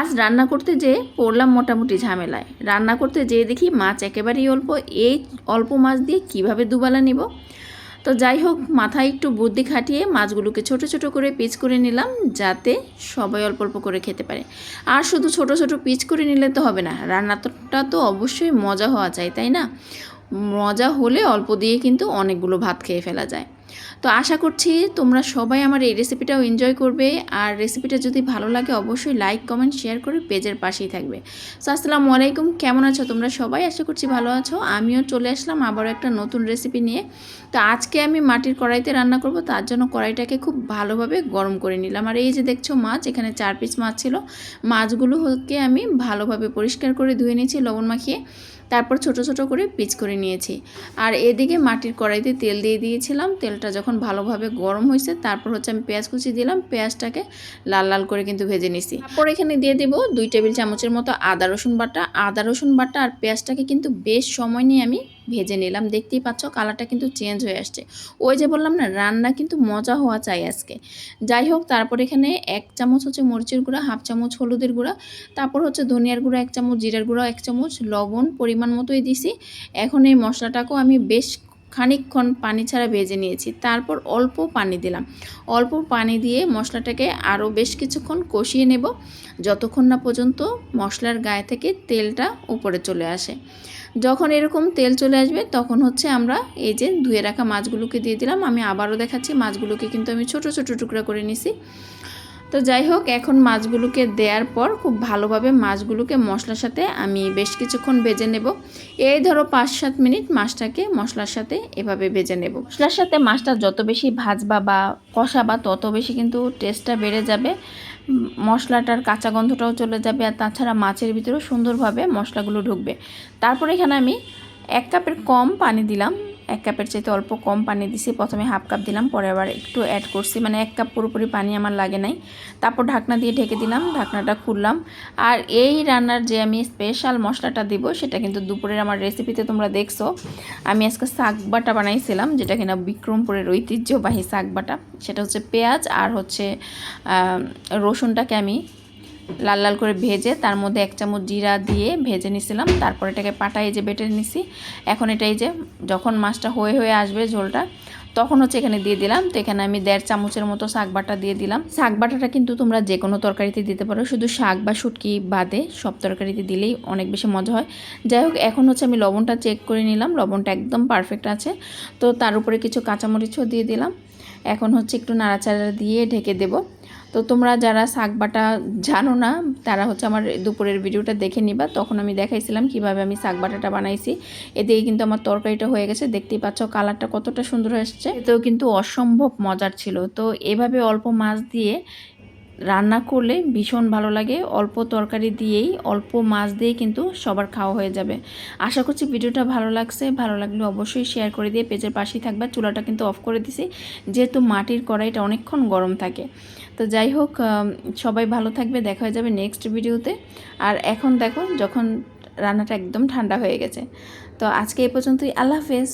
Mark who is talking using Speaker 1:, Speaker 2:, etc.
Speaker 1: আজ রান্না করতে যেয়ে পড়লাম মোটামুটি ঝামেলায়। রান্না করতে যেয়ে দেখি মাছ একেবারেই অল্প। এই অল্প মাছ দিয়ে কীভাবে দুবেলা নিব? তো যাই হোক, মাথায় একটু বুদ্ধি খাটিয়ে মাছগুলোকে ছোট ছোট করে পিচ করে নিলাম যাতে সবাই অল্প অল্প করে খেতে পারে। আর শুধু ছোট ছোট পিচ করে নিলে তো হবে না, রান্নাটা তো অবশ্যই মজা হওয়া চাই, তাই না? মজা হলে অল্প দিয়ে কিন্তু অনেকগুলো ভাত খেয়ে ফেলা যায়। তো আশা করছি তোমরা সবাই আমার এই রেসিপিটাও এনজয় করবে। আর রেসিপিটা যদি ভালো লাগে, অবশ্যই লাইক কমেন্ট শেয়ার করে পেজের পাশেই থাকবে। সো আসসালামু আলাইকুম। কেমন আছো তোমরা সবাই? আশা করছি ভালো আছো। আমিও চলে আসলাম আবারও একটা নতুন রেসিপি নিয়ে। তো আজকে আমি মাটির কড়াইতে রান্না করব। তার জন্য কড়াইটাকে খুব ভালোভাবে গরম করে নিলাম। আর এই যে দেখছ মাছ, এখানে চার পিস মাছ ছিল। মাছগুলোকে আমি ভালোভাবে পরিষ্কার করে ধুয়ে নিয়েছি, লবণ মাখিয়ে। তারপর ছোট ছোট করে পিচ করে নিয়েছি। আর এদিকে মাটির কড়াইতে তেল দিয়ে দিয়েছিলাম। তেলটা যখন ভালোভাবে গরম হয়েছে, তারপর হচ্ছে আমি পেঁয়াজ কুচি দিলাম, পেঁয়াজটাকে লাল লাল করে কিন্তু ভেজে নিছি। তারপর এখানে দিয়ে দেব দুই টেবিল চামচের মতো আদা রসুন বাটা। আদা রসুন বাটা আর পেঁয়াজটাকে কিন্তু বেশ সময় নিয়ে আমি ভেজে নিলাম। দেখতেই পাচ্ছ কালারটা কিন্তু চেঞ্জ হয়ে আসছে। ওই যে বললাম না, রান্না কিন্তু মজা হওয়া চাই আজকে। যাই হোক, তারপর এখানে এক চামচ হচ্ছে মরিচের গুঁড়া, হাফ চামচ হলুদের গুঁড়া, তারপর হচ্ছে ধনিয়ার গুঁড়া, এক চামচ জিরার গুঁড়া, এক চামচ লবণ পরিমাণ মতোই দিছি। এখন এই মশলাটাকেও আমি বেশ খানিকক্ষণ পানি ছাড়া ভেজে নিয়েছি। তারপর অল্প পানি দিলাম। অল্প পানি দিয়ে মশলাটাকে আরও বেশ কিছুক্ষণ কষিয়ে নেব। যতক্ষণ না পর্যন্ত মশলার গায়ে থেকে তেলটা উপরে চলে আসে। যখন এরকম তেল চলে আসবে, তখন হচ্ছে আমরা এই যে ধুয়ে রাখা মাছগুলোকে দিয়ে দিলাম। আমি আবারও দেখাচ্ছি মাছগুলোকে কিন্তু আমি ছোট ছোট টুকরা করে নিছি। তো যাই হোক, এখন মাছগুলোকে দেওয়ার পর খুব ভালোভাবে মাছগুলোকে মশলার সাথে আমি বেশ কিছুক্ষণ ভেজে নেব। এই ধরো পাঁচ সাত মিনিট মাছটাকে মশলার সাথে এভাবে ভেজে নেব। মশলার সাথে মাছটা যত বেশি ভাজবা বা কষাবা, তত বেশি কিন্তু টেস্টটা বেড়ে যাবে। মশলাটার কাঁচা গন্ধটাও চলে যাবে আর তাছাড়া মাছের ভিতরেও সুন্দরভাবে মশলাগুলো ঢুকবে। তারপর এখানে আমি এক কাপের কম পানি দিলাম। এক কাপের চাইতে অল্প কম পানি দিছি। প্রথমে হাফ কাপ দিলাম, পরে আবার একটু অ্যাড করছি। মানে এক কাপ পুরোপুরি পানি আমার লাগে নাই। তারপর ঢাকনা দিয়ে ঢেকে দিলাম, ঢাকনাটা খুললাম। আর এই রান্নার যে আমি স্পেশাল মশলাটা দিব, সেটা কিন্তু দুপুরের আমার রেসিপিতে তোমরা দেখছ। আমি আজকে শাক বাটা বানাইছিলাম, যেটা কিনা বিক্রমপুরের ঐতিহ্যবাহী শাক বাটা। সেটা হচ্ছে পেঁয়াজ আর হচ্ছে রসুনটাকে আমি লাল লাল করে ভেজে, তার মধ্যে এক চামচ জিরা দিয়ে ভেজে নিছিলাম। তারপর এটাকে পাটায় যে বেটে নিছি। এখন এটাই যে যখন মাছটা হয়ে হয়ে আসবে ঝোলটা, তখন হচ্ছে এখানে দিয়ে দিলাম। তো এখানে আমি দেড় চামচের মতো শাক বাটা দিয়ে দিলাম। শাক বাটাটা কিন্তু তোমরা যে কোনো তরকারিতে দিতে পারো। শুধু শাক বা শুটকি বাদে সব তরকারিতে দিলেই অনেক বেশি মজা হয়। যাই হোক, এখন হচ্ছে আমি লবণটা চেক করে নিলাম। লবণটা একদম পারফেক্ট আছে। তো তার উপরে কিছু কাঁচামরিচও দিয়ে দিলাম। এখন হচ্ছে একটু নাড়াচাড়া দিয়ে ঢেকে দেবো। তো তোমরা যারা শাক বাটা জানো না, তারা হচ্ছে আমার দুপুরের ভিডিওটা দেখে নিবা। তখন আমি দেখাইছিলাম কীভাবে আমি শাক বাটাটা বানাইছি। এদিকে কিন্তু আমার তরকারিটা হয়ে গেছে। দেখতেই পাচ্ছ কালারটা কতটা সুন্দর এসছে। এতেও কিন্তু অসম্ভব মজার ছিল। তো এভাবে অল্প মাছ দিয়ে রান্না করলে ভীষণ ভালো লাগে। অল্প তরকারি দিয়েই, অল্প মাছ দিয়ে কিন্তু সবার খাওয়া হয়ে যাবে। আশা করছি ভিডিওটা ভালো লাগছে। ভালো লাগলে অবশ্যই শেয়ার করে দিয়ে পেজের পাশেই থাকবে। চুলাটা কিন্তু অফ করে দিছি। যেহেতু মাটির কড়াইটা অনেকক্ষণ গরম থাকে। তো যাই হোক সবাই ভালো থাকবে। দেখা হয়ে যাবে নেক্সট ভিডিওতে। আর এখন দেখো, যখন রান্নাটা একদম ঠান্ডা হয়ে গেছে। তো আজকে এই পর্যন্তই। আল্লাহ হাফেজ।